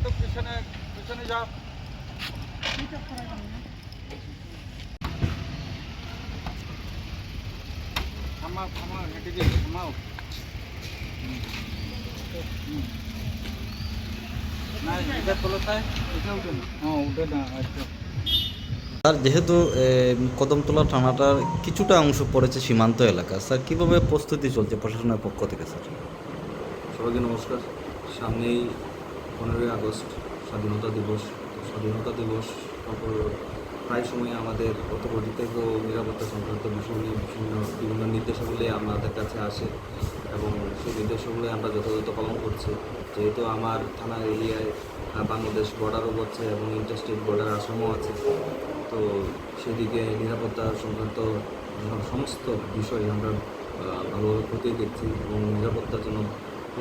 একটু পিছনে পিছনে যাও। হেঁটে হ্যাঁ, আচ্ছা। স্যার যেহেতু কদমতলা থানাটার কিছুটা অংশ পড়েছে সীমান্ত এলাকা স্যার কীভাবে প্রস্তুতি চলছে প্রশাসনের পক্ষ থেকে স্যার? সবাইকে নমস্কার। সামনেই পনেরোই আগস্ট, স্বাধীনতা দিবস। স্বাধীনতা দিবস প্রায় সময় আমাদের অথরিটিক ও নিরাপত্তা সংক্রান্ত বিষয় নিয়ে বিভিন্ন বিভিন্ন নির্দেশাবলী আমাদের কাছে আসে এবং সেই নির্দেশাবলী আমরা যথাযথ পালন করছি। যেহেতু আমার থানার এরিয়ায় বাংলাদেশ বর্ডারও পড়ছে এবং ইন্টারস্টেট বর্ডার আসামও আছে। তো সেদিকে নিরাপত্তা সংক্রান্ত সমস্ত বিষয় আমরা ভালোভাবে খতিয়ে দেখছি এবং নিরাপত্তার জন্য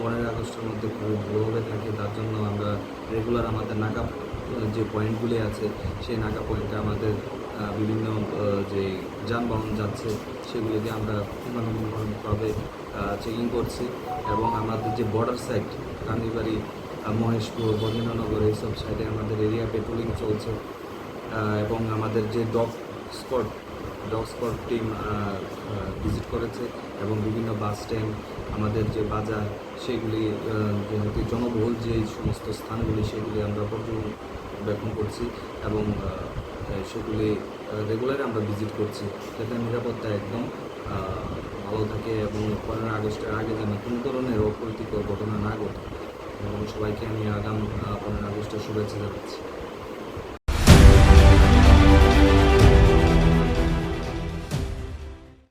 পনেরোই আগস্টের মধ্যে খুবই ভালোভাবে থাকে, তার জন্য আমরা রেগুলার আমাদের নাকা যে পয়েন্টগুলি আছে, সেই নাকা পয়েন্টে আমাদের বিভিন্ন যে যানবাহন যাচ্ছে, সেগুলিকে আমরা পূর্ণাঙ্গভাবে চেকিং করছি এবং আমাদের যে বর্ডার সাইড কান্দিবাড়ি মহেশপুর বর্ধমানগর এইসব সাইডে আমাদের এরিয়া পেট্রোলিং চলছে এবং আমাদের যে dog spot dog spot team visit করেছে এবং বিভিন্ন বাস স্ট্যান্ড আমাদের যে বাজার, সেগুলি যেহেতু জনবহুল যে সমস্ত স্থানগুলি, সেগুলি আমরা পর্যবেক্ষণ করছি এবং সেগুলি রেগুলার আমরা ভিজিট করছি যাতে নিরাপত্তা একদম ভালো থাকে এবং পনেরো আগস্টের আগে যেন কোনো ধরনের অপ্রীতিকর ঘটনা না ঘটে। এবং সবাইকে আমি আগাম পনেরো আগস্টের শুভেচ্ছা জানাচ্ছি।